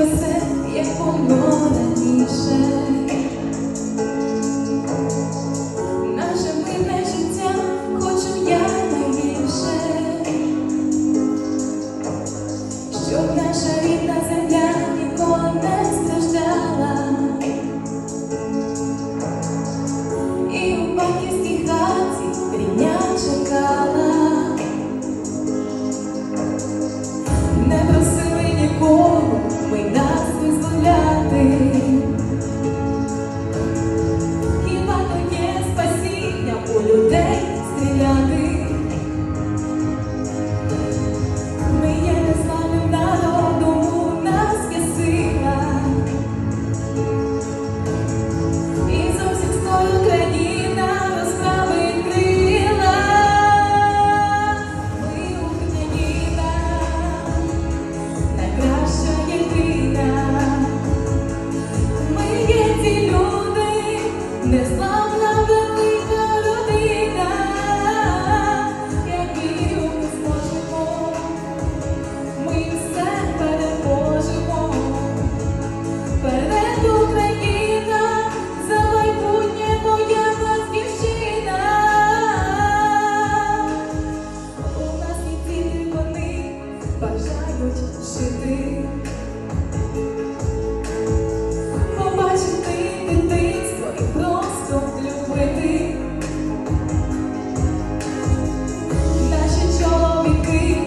усе, як воно. Наше мирне життя хочу я найбільше, щоб наша рідна земля. побачити, побачити дитинство і просто любити. Наші чоловіки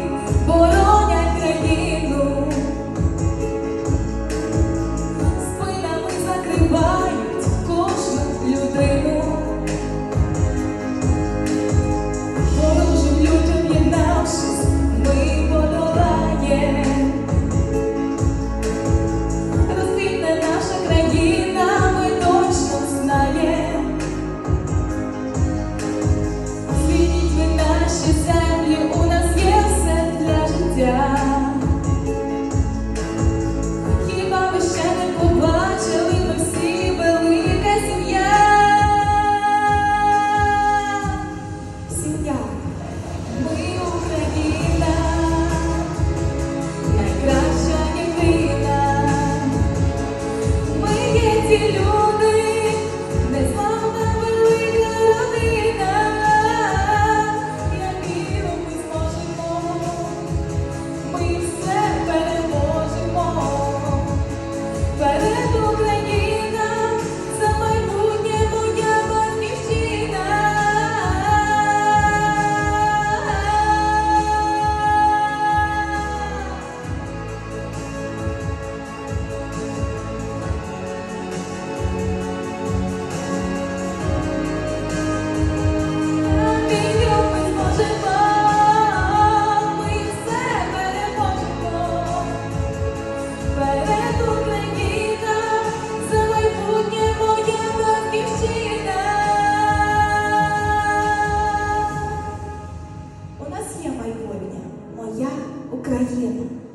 боронять країну, спинами закривають. 专业吗？